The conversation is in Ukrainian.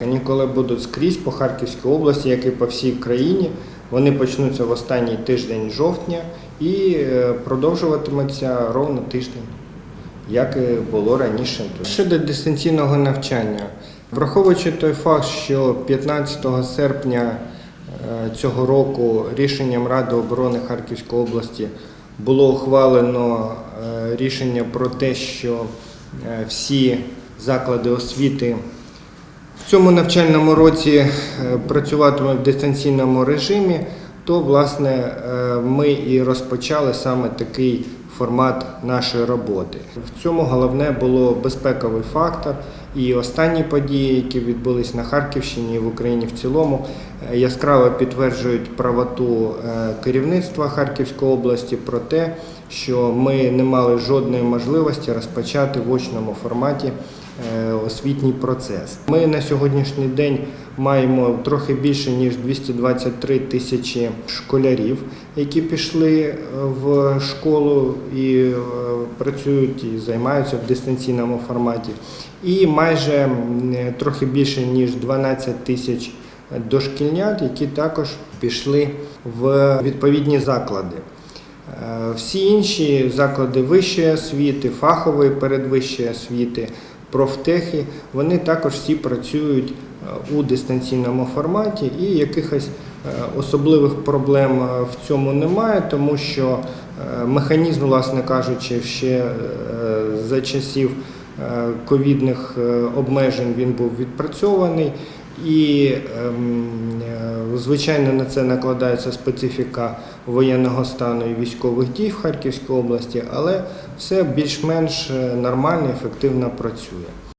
Канікули будуть скрізь по Харківській області, як і по всій країні. Вони почнуться в останній тиждень жовтня і е, продовжуватимуться ровно тиждень, як і було раніше. Щодо дистанційного навчання, враховуючи той факт, що 15 серпня е, цього року рішенням Ради оборони Харківської області було ухвалено е, рішення про те, що всі заклади освіти цьому навчальному році е, працюватиме в дистанційному режимі, то власне е, ми і розпочали саме такий формат нашої роботи. В цьому головне було безпековий фактор. І останні події, які відбулись на Харківщині і в Україні в цілому, яскраво підтверджують правоту е, керівництва Харківської області про те, що ми не мали жодної можливості розпочати в очному форматі е, освітній процес. Ми на сьогоднішній день маємо трохи більше ніж 223 тисячі школярів, які пішли е, в школу і працюють і займаються в дистанційному форматі. І майже трохи більше ніж 12 тисяч дошкільнят, які також пішли в відповідні заклади. Е, Всі інші заклади вищої освіти, фахової передвищої освіти, профтехи, вони також всі працюють е, у дистанційному форматі і якихось е, особливих проблем в цьому немає, тому що механізм, власне кажучи, ще за часів ковідних обмежень він був відпрацьований. І, ем, е, звичайно, на це накладається специфіка воєнного стану і військових дій в Харківській області, але все більш-менш е, нормально, ефективно працює.